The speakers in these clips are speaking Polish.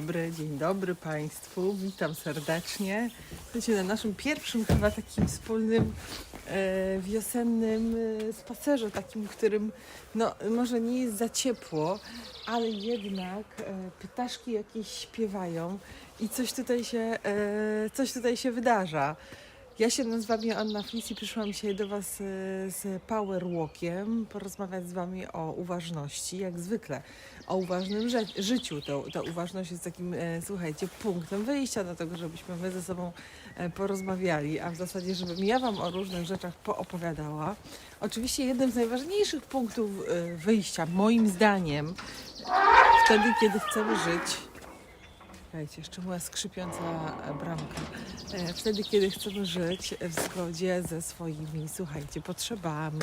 Dobry, dzień dobry Państwu, witam serdecznie. Słuchajcie, na naszym pierwszym chyba takim wspólnym e, wiosennym e, spacerze, takim, którym no, może nie jest za ciepło, ale jednak e, jakieś śpiewają i coś tutaj się, e, coś tutaj się wydarza. Ja się nazywam Anna Flis i przyszłam dzisiaj do Was e, z Power Walkiem porozmawiać z Wami o uważności, jak zwykle, o uważnym ży- życiu. To, ta uważność jest takim, e, słuchajcie, punktem wyjścia do tego, żebyśmy my ze sobą e, porozmawiali, a w zasadzie, żebym ja Wam o różnych rzeczach poopowiadała. Oczywiście jednym z najważniejszych punktów e, wyjścia, moim zdaniem, wtedy, kiedy chcemy żyć, Słuchajcie, jeszcze była skrzypiąca bramka. E, Wtedy, kiedy chcemy żyć w zgodzie ze swoimi, słuchajcie, potrzebami.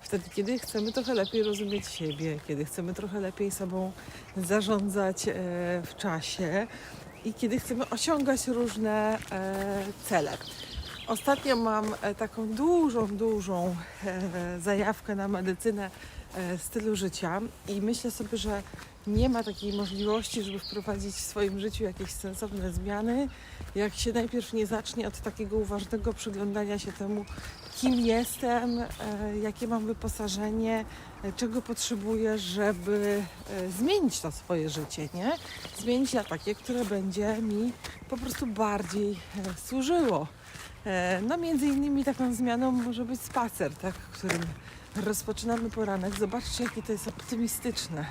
Wtedy, kiedy chcemy trochę lepiej rozumieć siebie, kiedy chcemy trochę lepiej sobą zarządzać e, w czasie i kiedy chcemy osiągać różne e, cele. Ostatnio mam taką dużą, dużą zajawkę na medycynę stylu życia i myślę sobie, że nie ma takiej możliwości, żeby wprowadzić w swoim życiu jakieś sensowne zmiany, jak się najpierw nie zacznie od takiego uważnego przyglądania się temu, kim jestem, e, jakie mam wyposażenie, e, czego potrzebuję, żeby e, zmienić to swoje życie, nie? Zmienić na takie, które będzie mi po prostu bardziej e, służyło. E, No między innymi taką zmianą może być spacer, tak, którym rozpoczynamy poranek. Zobaczcie, jakie to jest optymistyczne.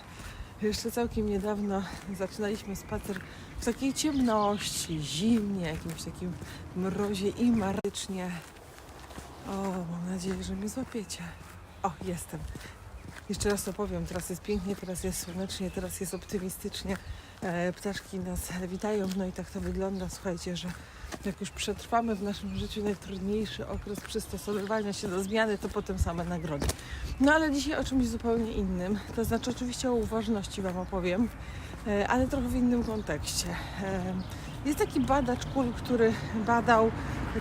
Jeszcze całkiem niedawno zaczynaliśmy spacer w takiej ciemności, zimnie, jakimś takim mrozie i marycznie. O, mam nadzieję, że mnie złapiecie. O, jestem. Jeszcze raz opowiem, teraz jest pięknie, teraz jest słonecznie, teraz jest optymistycznie. E, ptaszki nas witają, no i tak to wygląda. Słuchajcie, że jak już przetrwamy w naszym życiu najtrudniejszy okres przystosowywania się do zmiany, to potem same nagrody. No ale dzisiaj o czymś zupełnie innym. To znaczy oczywiście o uważności Wam opowiem, e, ale trochę w innym kontekście. E, Jest taki badacz kul, który badał,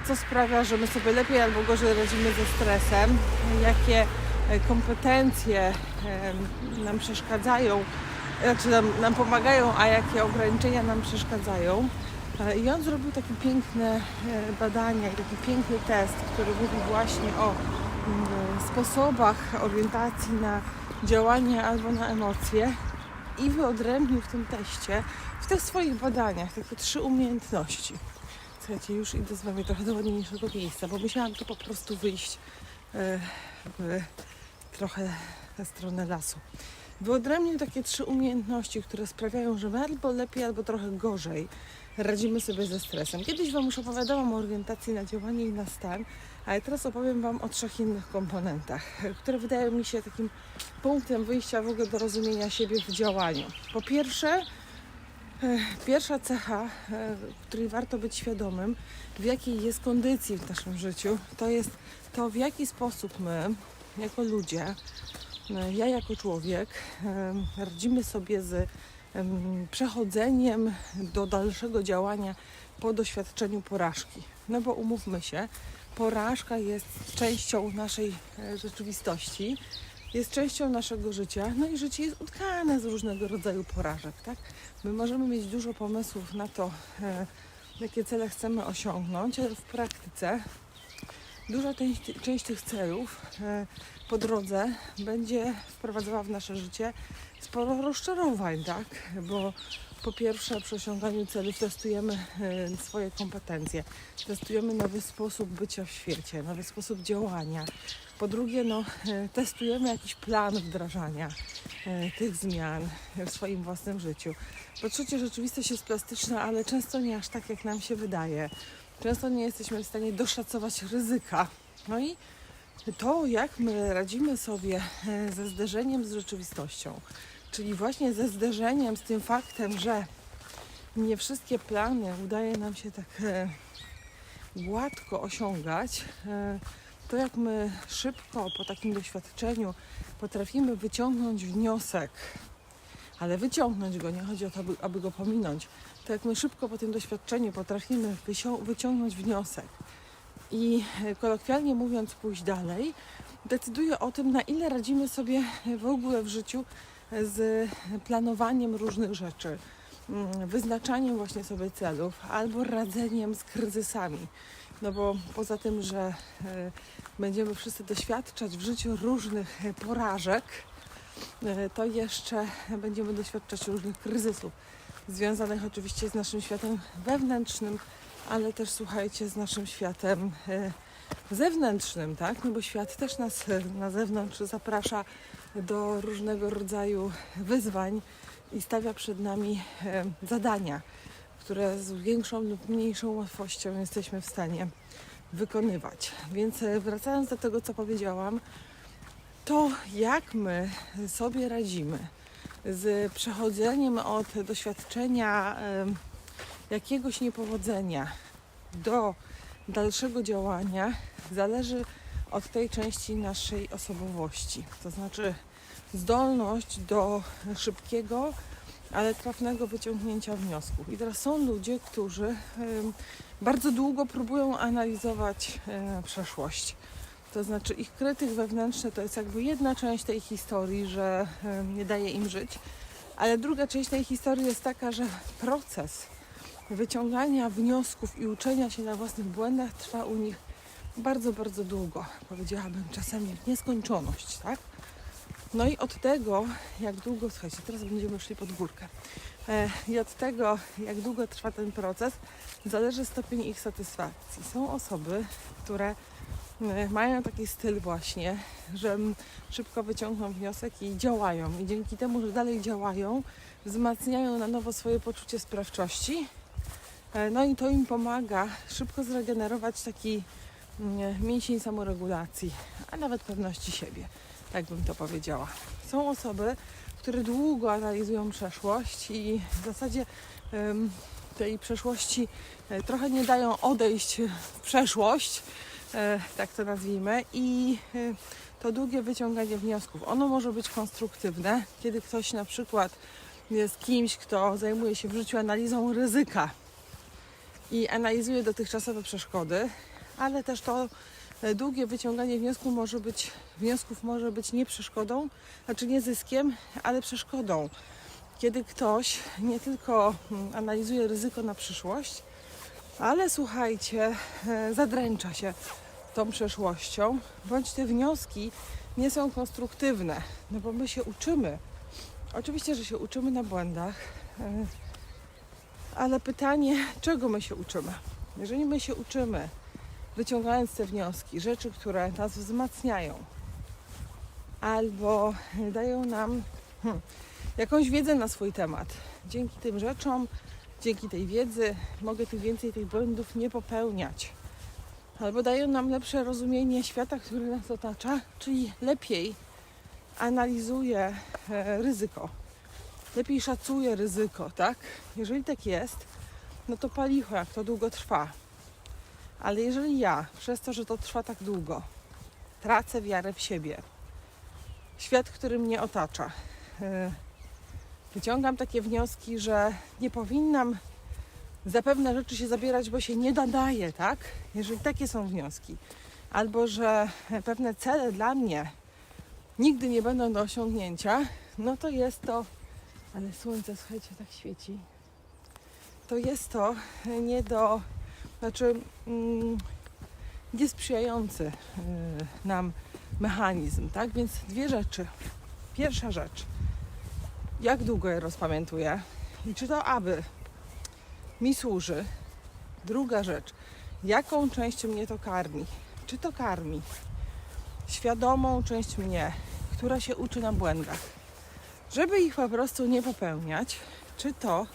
co sprawia, że my sobie lepiej albo gorzej radzimy ze stresem, jakie e, kompetencje nam przeszkadzają, znaczy nam, nam pomagają, a jakie ograniczenia nam przeszkadzają. I on zrobił takie piękne e, badania i taki piękny test, który mówi właśnie o mm, sposobach orientacji na działanie albo na emocje i wyodrębnił w tym teście, w tych swoich badaniach, takie trzy umiejętności. Słuchajcie, już idę z Wami trochę do ładniejszego miejsca, bo musiałam tu po prostu wyjść w trochę na stronę lasu. Wyodrębnił takie trzy umiejętności, które sprawiają, że albo lepiej, albo trochę gorzej radzimy sobie ze stresem. Kiedyś Wam już opowiadałam o orientacji na działanie i na stan, ale teraz opowiem Wam o trzech innych komponentach, które wydają mi się takim punktem wyjścia w ogóle do rozumienia siebie w działaniu. Po pierwsze, e, pierwsza cecha, e, której warto być świadomym, w jakiej jest kondycji w naszym życiu, to jest to, w jaki sposób my, jako ludzie, e, ja jako człowiek, radzimy sobie z przechodzeniem do dalszego działania po doświadczeniu porażki. No bo umówmy się, porażka jest częścią naszej e, rzeczywistości, jest częścią naszego życia, no i życie jest utkane z różnego rodzaju porażek, tak? My możemy mieć dużo pomysłów na to, e, jakie cele chcemy osiągnąć, ale w praktyce duża część, część tych celów e, po drodze będzie wprowadzała w nasze życie sporo rozczarowań, tak? Bo po pierwsze przy osiąganiu celów testujemy e, swoje kompetencje, testujemy nowy sposób bycia w świecie, nowy sposób działania. Po drugie, no, e, testujemy jakiś plan wdrażania tych zmian w swoim własnym życiu. Po trzecie, rzeczywistość jest plastyczna, ale często nie aż tak, jak nam się wydaje. Często nie jesteśmy w stanie doszacować ryzyka. No i to, jak my radzimy sobie e, ze zderzeniem z rzeczywistością, czyli właśnie ze zderzeniem z tym faktem, że nie wszystkie plany udaje nam się tak e, gładko osiągać, e, to jak my szybko po takim doświadczeniu potrafimy wyciągnąć wniosek, ale wyciągnąć go, nie chodzi o to, aby, aby go pominąć, to jak my szybko po tym doświadczeniu potrafimy wyciągnąć wniosek i e, kolokwialnie mówiąc pójść dalej, decyduje o tym, na ile radzimy sobie w ogóle w życiu z planowaniem różnych rzeczy. mm, wyznaczaniem właśnie sobie celów albo radzeniem z kryzysami. No bo poza tym, że e, będziemy wszyscy doświadczać w życiu różnych porażek, e, to jeszcze będziemy doświadczać różnych kryzysów, związanych oczywiście z naszym światem wewnętrznym, ale też słuchajcie, z naszym światem e, zewnętrznym, tak? No bo świat też nas e, na zewnątrz zaprasza do różnego rodzaju wyzwań i stawia przed nami e, zadania, które z większą lub mniejszą łatwością jesteśmy w stanie wykonywać. Więc wracając do tego, co powiedziałam, to jak my sobie radzimy z przechodzeniem od doświadczenia jakiegoś niepowodzenia do dalszego działania zależy od tej części naszej osobowości. To znaczy zdolność do szybkiego, ale trafnego wyciągnięcia wniosków. I teraz są ludzie, którzy bardzo długo próbują analizować e, przeszłość. To znaczy ich krytyk wewnętrzny to jest jakby jedna część tej historii, że nie daje im żyć, ale druga część tej historii jest taka, że proces wyciągania wniosków i uczenia się na własnych błędach trwa u nich bardzo, bardzo długo. Powiedziałabym czasami w nieskończoność, tak? No i od tego, jak długo, słuchajcie, teraz będziemy szli pod górkę. E, I od tego, jak długo trwa ten proces, zależy stopień ich satysfakcji. Są osoby, które mają taki styl właśnie, że szybko wyciągną wniosek i działają. I dzięki temu, że dalej działają, wzmacniają na nowo swoje poczucie sprawczości. E, No i to im pomaga szybko zregenerować taki mm, mięsień samoregulacji, a nawet pewności siebie, tak bym to powiedziała. Są osoby, które długo analizują przeszłość i w zasadzie tej przeszłości e, trochę nie dają odejść w przeszłość, e, tak to nazwijmy, i e, to długie wyciąganie wniosków. Ono może być konstruktywne, kiedy ktoś na przykład jest kimś, kto zajmuje się w życiu analizą ryzyka i analizuje dotychczasowe przeszkody, ale też to e, długie wyciąganie wniosków może być, wniosków może być nie przeszkodą, znaczy nie zyskiem, ale przeszkodą. Kiedy ktoś nie tylko mm, analizuje ryzyko na przyszłość, ale słuchajcie, e, zadręcza się tą przeszłością, bądź te wnioski nie są konstruktywne, no bo my się uczymy. Oczywiście, że się uczymy na błędach, e, ale pytanie, czego my się uczymy? Jeżeli my się uczymy, wyciągając te wnioski, rzeczy, które nas wzmacniają, albo dają nam hmm, jakąś wiedzę na swój temat, dzięki tym rzeczom, dzięki tej wiedzy mogę tych więcej tych błędów nie popełniać. Albo dają nam lepsze rozumienie świata, który nas otacza, czyli lepiej analizuję e, ryzyko, lepiej szacuję ryzyko, tak? Jeżeli tak jest, no to palicho, jak to długo trwa. Ale jeżeli ja, przez to, że to trwa tak długo, tracę wiarę w siebie, świat, który mnie otacza, yy, wyciągam takie wnioski, że nie powinnam za pewne rzeczy się zabierać, bo się nie nadaje, tak? Jeżeli takie są wnioski, albo że pewne cele dla mnie nigdy nie będą do osiągnięcia, no to jest to ale słońce, słuchajcie, tak świeci. To jest to nie do, znaczy mm, niesprzyjający y, nam mechanizm, tak? Więc dwie rzeczy. Pierwsza rzecz, jak długo je rozpamiętuję i czy to aby mi służy. Druga rzecz, jaką część mnie to karmi? Czy to karmi świadomą część mnie, która się uczy na błędach? żeby ich po prostu nie popełniać, czy to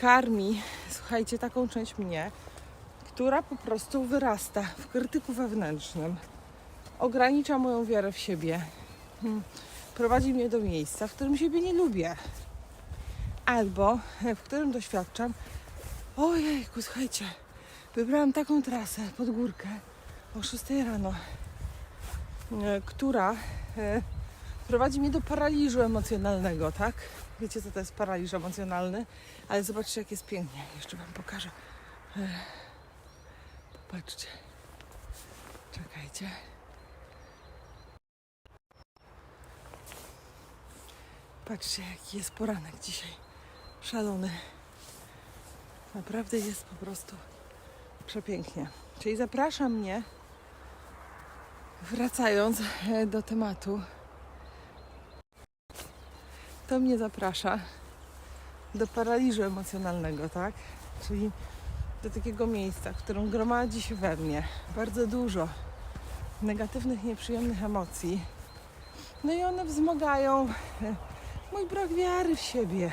karmi, słuchajcie, taką część mnie, która po prostu wyrasta w krytyku wewnętrznym, ogranicza moją wiarę w siebie, hmm, prowadzi mnie do miejsca, w którym siebie nie lubię, albo w którym doświadczam, ojejku, słuchajcie, wybrałam taką trasę pod górkę o 6 rano, e, która e, prowadzi mnie do paraliżu emocjonalnego, tak? Wiecie, co to jest paraliż emocjonalny? Ale zobaczcie, jak jest pięknie. Jeszcze Wam pokażę. Ech. Popatrzcie. Czekajcie. Patrzcie, jaki jest poranek dzisiaj. szalony. Naprawdę jest po prostu przepięknie. Czyli zaprasza mnie, wracając e, do tematu, to mnie zaprasza do paraliżu emocjonalnego, tak? Czyli do takiego miejsca, w którym gromadzi się we mnie bardzo dużo negatywnych, nieprzyjemnych emocji. No i one wzmagają e, mój brak wiary w siebie.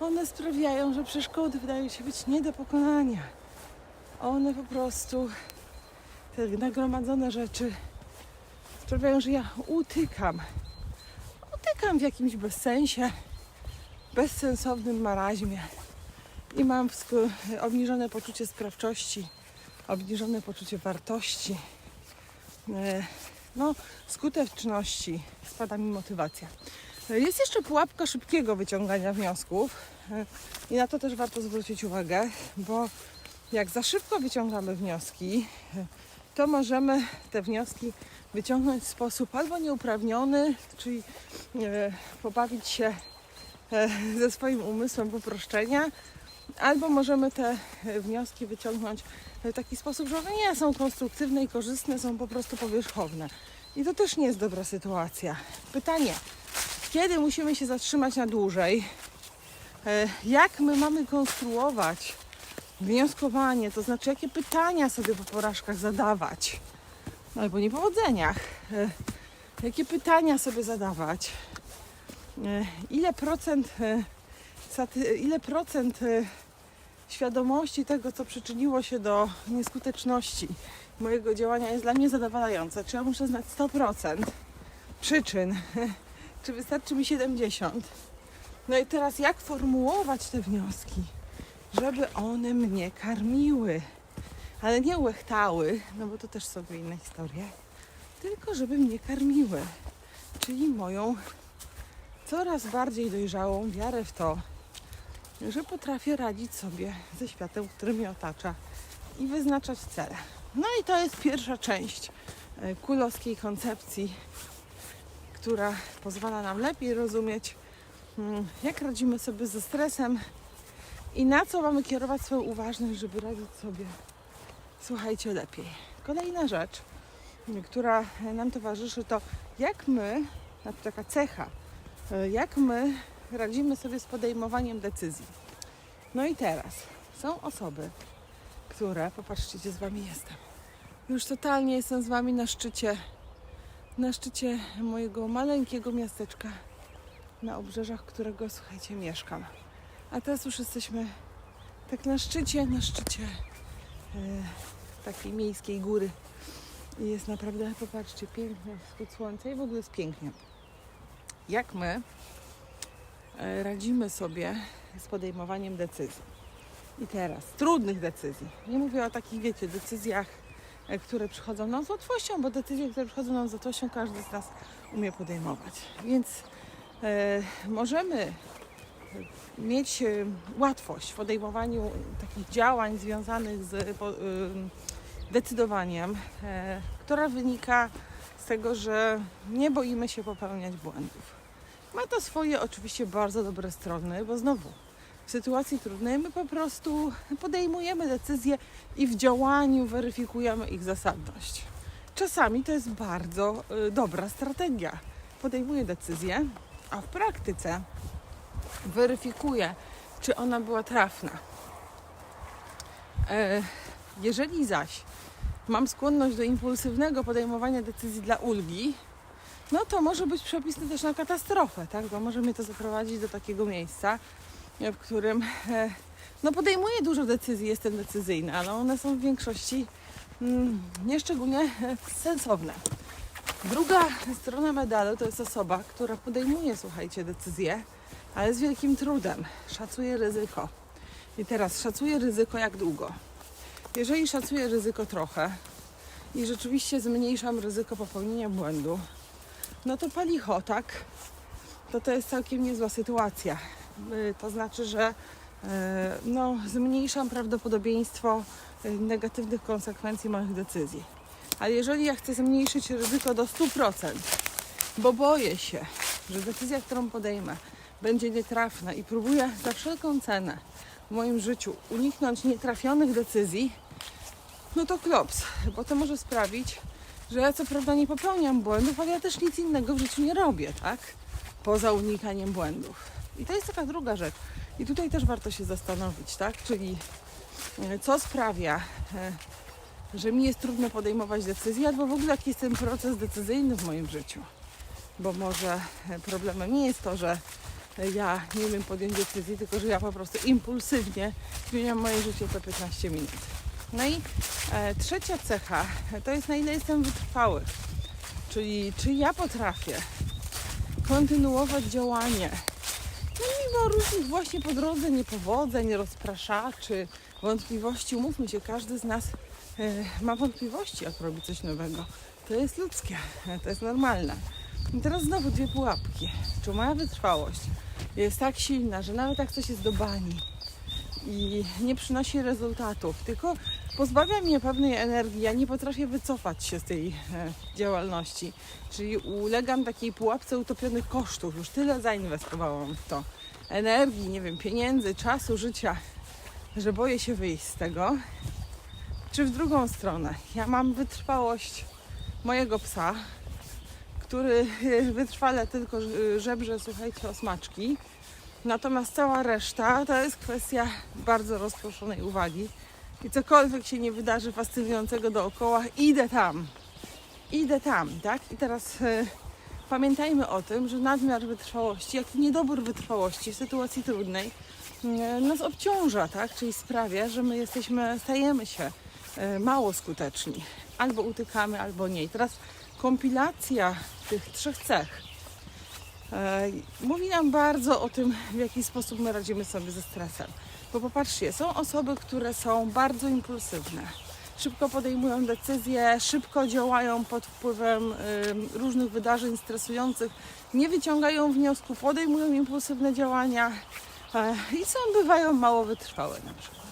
One sprawiają, że przeszkody wydają się być nie do pokonania. One po prostu, te nagromadzone rzeczy sprawiają, że ja utykam. Utykam w jakimś bezsensie, bezsensownym maraźmie i mam obniżone poczucie sprawczości, obniżone poczucie wartości, e, no, skuteczności, spada mi motywacja. Jest jeszcze pułapka szybkiego wyciągania wniosków e, i na to też warto zwrócić uwagę, bo jak za szybko wyciągamy wnioski, e, to możemy te wnioski wyciągnąć w sposób albo nieuprawniony, czyli e, pobawić się e, ze swoim umysłem uproszczenia, albo możemy te e, wnioski wyciągnąć w taki sposób, że one nie są konstruktywne i korzystne, są po prostu powierzchowne. I to też nie jest dobra sytuacja. Pytanie, kiedy musimy się zatrzymać na dłużej? E, Jak my mamy konstruować wnioskowanie, to znaczy jakie pytania sobie po porażkach zadawać, albo niepowodzeniach, E, jakie pytania sobie zadawać, E, ile procent, ile procent świadomości tego, co przyczyniło się do nieskuteczności mojego działania jest dla mnie zadowalające. Czy ja muszę znać 100% przyczyn, czy wystarczy mi 70? No i teraz jak formułować te wnioski, żeby one mnie karmiły, ale nie łechtały, no bo to też są inne historie, tylko żeby mnie karmiły, czyli moją coraz bardziej dojrzałą wiarę w to, że potrafię radzić sobie ze światem, który mnie otacza i wyznaczać cele. No i to jest pierwsza część e, kulowskiej koncepcji, która pozwala nam lepiej rozumieć, mm, jak radzimy sobie ze stresem i na co mamy kierować swoją uważność, żeby radzić sobie, słuchajcie, lepiej. Kolejna rzecz, m, która nam towarzyszy, to jak my, taka cecha, e, jak my radzimy sobie z podejmowaniem decyzji. No i teraz są osoby, które, popatrzcie, gdzie z Wami jestem. Już totalnie jestem z Wami na szczycie, na szczycie mojego maleńkiego miasteczka, na obrzeżach którego, słuchajcie, mieszkam. A teraz już jesteśmy tak na szczycie, na szczycie e, takiej miejskiej góry. I jest naprawdę, popatrzcie, piękny wschód słońca i w ogóle jest pięknie. Jak my e, radzimy sobie z podejmowaniem decyzji? I teraz, trudnych decyzji. Nie mówię o takich, wiecie, decyzjach, które przychodzą nam z łatwością, bo decyzje, które przychodzą nam z łatwością, każdy z nas umie podejmować. Więc e, możemy mieć e, łatwość w podejmowaniu takich działań związanych z po, ym, decydowaniem, e, która wynika z tego, że nie boimy się popełniać błędów. Ma to swoje oczywiście bardzo dobre strony, bo znowu w sytuacji trudnej my po prostu podejmujemy decyzje i w działaniu weryfikujemy ich zasadność. Czasami to jest bardzo y, dobra strategia. Podejmuję decyzję, a w praktyce weryfikuję, czy ona była trafna. E, jeżeli zaś mam skłonność do impulsywnego podejmowania decyzji dla ulgi, no to może być przepisny też na katastrofę, tak? Bo może mnie to zaprowadzić do takiego miejsca, w którym e, no podejmuję dużo decyzji, jestem decyzyjna, ale one są w większości mm, nieszczególnie e, sensowne. Druga strona medalu to jest osoba, która podejmuje, słuchajcie, decyzje, ale z wielkim trudem. Szacuje ryzyko. I teraz szacuje ryzyko jak długo? Jeżeli szacuję ryzyko trochę i rzeczywiście zmniejszam ryzyko popełnienia błędu, no to palicho, tak? To to jest całkiem niezła sytuacja. Y, To znaczy, że y, no, zmniejszam prawdopodobieństwo y, negatywnych konsekwencji moich decyzji. Ale jeżeli ja chcę zmniejszyć ryzyko do 100%, bo boję się, że decyzja, którą podejmę, będzie nietrafna i próbuję za wszelką cenę w moim życiu uniknąć nietrafionych decyzji, no to klops, bo to może sprawić, że ja co prawda nie popełniam błędów, ale ja też nic innego w życiu nie robię, tak? Poza unikaniem błędów. I to jest taka druga rzecz. I tutaj też warto się zastanowić, tak? Czyli e, co sprawia, e, że mi jest trudno podejmować decyzje, albo w ogóle jaki jest ten proces decyzyjny w moim życiu. Bo może e, problemem nie jest to, że ja nie umiem podjąć decyzji, tylko że ja po prostu impulsywnie zmieniam moje życie co 15 minut. No i e, trzecia cecha to jest na ile jestem wytrwały. Czyli czy ja potrafię kontynuować działanie no mimo różnych właśnie po drodze niepowodzeń, rozpraszaczy, wątpliwości. Umówmy się, każdy z nas e, ma wątpliwości, jak robi coś nowego. To jest ludzkie, e, to jest normalne. I teraz znowu dwie pułapki. Czy moja wytrwałość jest tak silna, że nawet jak coś jest do bani i nie przynosi rezultatów, tylko pozbawia mnie pewnej energii, ja nie potrafię wycofać się z tej e, działalności. Czyli ulegam takiej pułapce utopionych kosztów. Już tyle zainwestowałam w to. Energii, nie wiem, pieniędzy, czasu, życia, że boję się wyjść z tego. Czy w drugą stronę, ja mam wytrwałość mojego psa, który e, wytrwale tylko żebrze, słuchajcie, o smaczki. Natomiast cała reszta to jest kwestia bardzo rozproszonej uwagi. I cokolwiek się nie wydarzy fascynującego dookoła, idę tam. Idę tam, tak? I teraz e, pamiętajmy o tym, że nadmiar wytrwałości, jak i niedobór wytrwałości w sytuacji trudnej e, nas obciąża, tak? Czyli sprawia, że my jesteśmy, stajemy się e, mało skuteczni. Albo utykamy, albo nie. I teraz kompilacja tych trzech cech e, mówi nam bardzo o tym, w jaki sposób my radzimy sobie ze stresem. Bo popatrzcie, są osoby, które są bardzo impulsywne. Szybko podejmują decyzje, szybko działają pod wpływem y, różnych wydarzeń stresujących, nie wyciągają wniosku, podejmują impulsywne działania e, i są, bywają mało wytrwałe na przykład.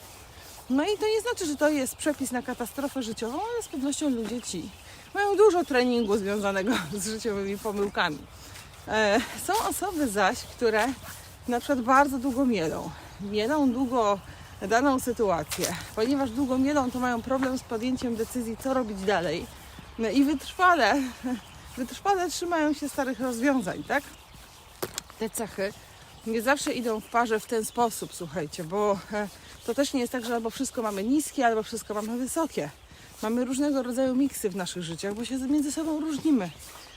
No i to nie znaczy, że to jest przepis na katastrofę życiową, ale z pewnością ludzie ci mają dużo treningu związanego z życiowymi pomyłkami. E, Są osoby zaś, które na przykład bardzo długo mielą. Mielą długo daną sytuację. Ponieważ długo mielą, to mają problem z podjęciem decyzji, co robić dalej. No i wytrwale, wytrwale trzymają się starych rozwiązań, tak? Te cechy nie zawsze idą w parze w ten sposób, słuchajcie, bo e, to też nie jest tak, że albo wszystko mamy niskie, albo wszystko mamy wysokie. Mamy różnego rodzaju miksy w naszych życiach, bo się między sobą różnimy.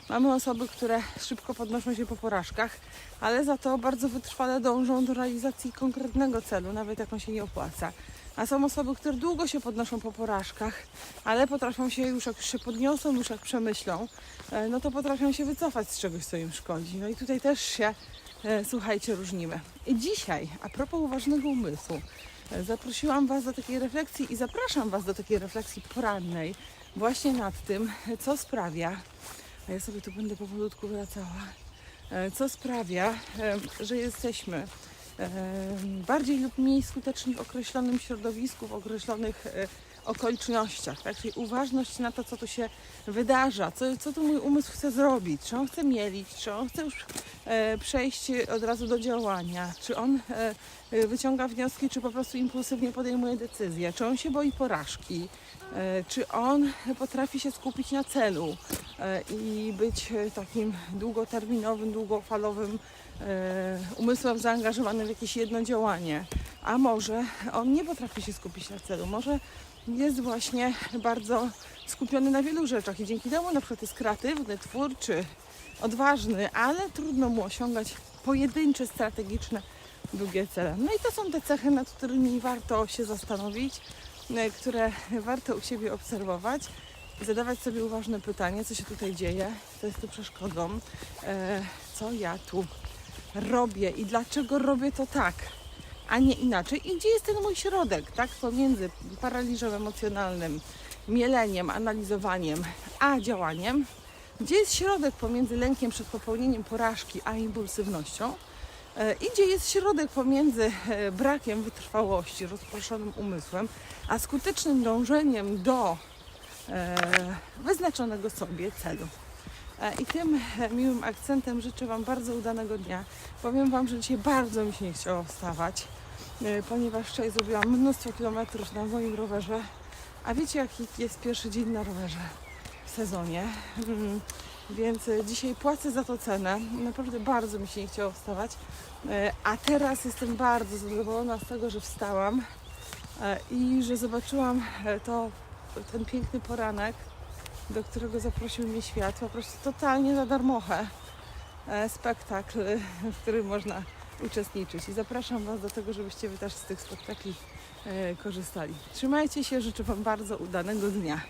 Mamy osoby, które szybko podnoszą się po porażkach, ale za to bardzo wytrwale dążą do realizacji konkretnego celu, nawet jak on się nie opłaca. A są osoby, które długo się podnoszą po porażkach, ale potrafią się już jak się podniosą, już jak przemyślą, e, no to potrafią się wycofać z czegoś, co im szkodzi. No i tutaj też się, e, słuchajcie, różnimy. I dzisiaj, a propos uważnego umysłu, e, zaprosiłam Was do takiej refleksji i zapraszam Was do takiej refleksji porannej właśnie nad tym, co sprawia, a ja sobie tu będę powolutku wracała. E, Co sprawia, e, że jesteśmy e, bardziej lub mniej skuteczni w określonym środowisku, w określonych okolicznościach. Tak? Czyli uważność na to, co tu się wydarza, co, co tu mój umysł chce zrobić, czy on chce mielić, czy on chce już e, przejść od razu do działania, czy on e, wyciąga wnioski, czy po prostu impulsywnie podejmuje decyzje, czy on się boi porażki, e, czy on potrafi się skupić na celu e, i być takim długoterminowym, długofalowym e, umysłem zaangażowanym w jakieś jedno działanie. A może on nie potrafi się skupić na celu, może jest właśnie bardzo skupiony na wielu rzeczach i dzięki temu na przykład jest kreatywny, twórczy, odważny, ale trudno mu osiągać pojedyncze, strategiczne, długie cele. No i to są te cechy, nad którymi warto się zastanowić, e, które warto u siebie obserwować i zadawać sobie uważne pytanie, co się tutaj dzieje, co jest tu przeszkodą, e, co ja tu robię i dlaczego robię to tak, a nie inaczej. I gdzie jest ten mój środek, tak, pomiędzy paraliżem emocjonalnym, mieleniem, analizowaniem, a działaniem. Gdzie jest środek pomiędzy lękiem przed popełnieniem porażki, a impulsywnością? E, I gdzie jest środek pomiędzy e, brakiem wytrwałości, rozproszonym umysłem, a skutecznym dążeniem do e, wyznaczonego sobie celu. E, I tym e, miłym akcentem życzę Wam bardzo udanego dnia. Powiem Wam, że dzisiaj bardzo mi się nie chciało wstawać, e, ponieważ wczoraj zrobiłam mnóstwo kilometrów na moim rowerze. A wiecie, jaki jest pierwszy dzień na rowerze w sezonie? Mm, Więc dzisiaj płacę za to cenę. Naprawdę bardzo mi się nie chciało wstawać. A teraz jestem bardzo zadowolona z tego, że wstałam i że zobaczyłam to, ten piękny poranek, do którego zaprosił mnie świat. Po prostu totalnie za darmochę e, spektakl, w którym można uczestniczyć. I zapraszam Was do tego, żebyście Wy też z tych spektakli e, korzystali. Trzymajcie się, życzę Wam bardzo udanego dnia.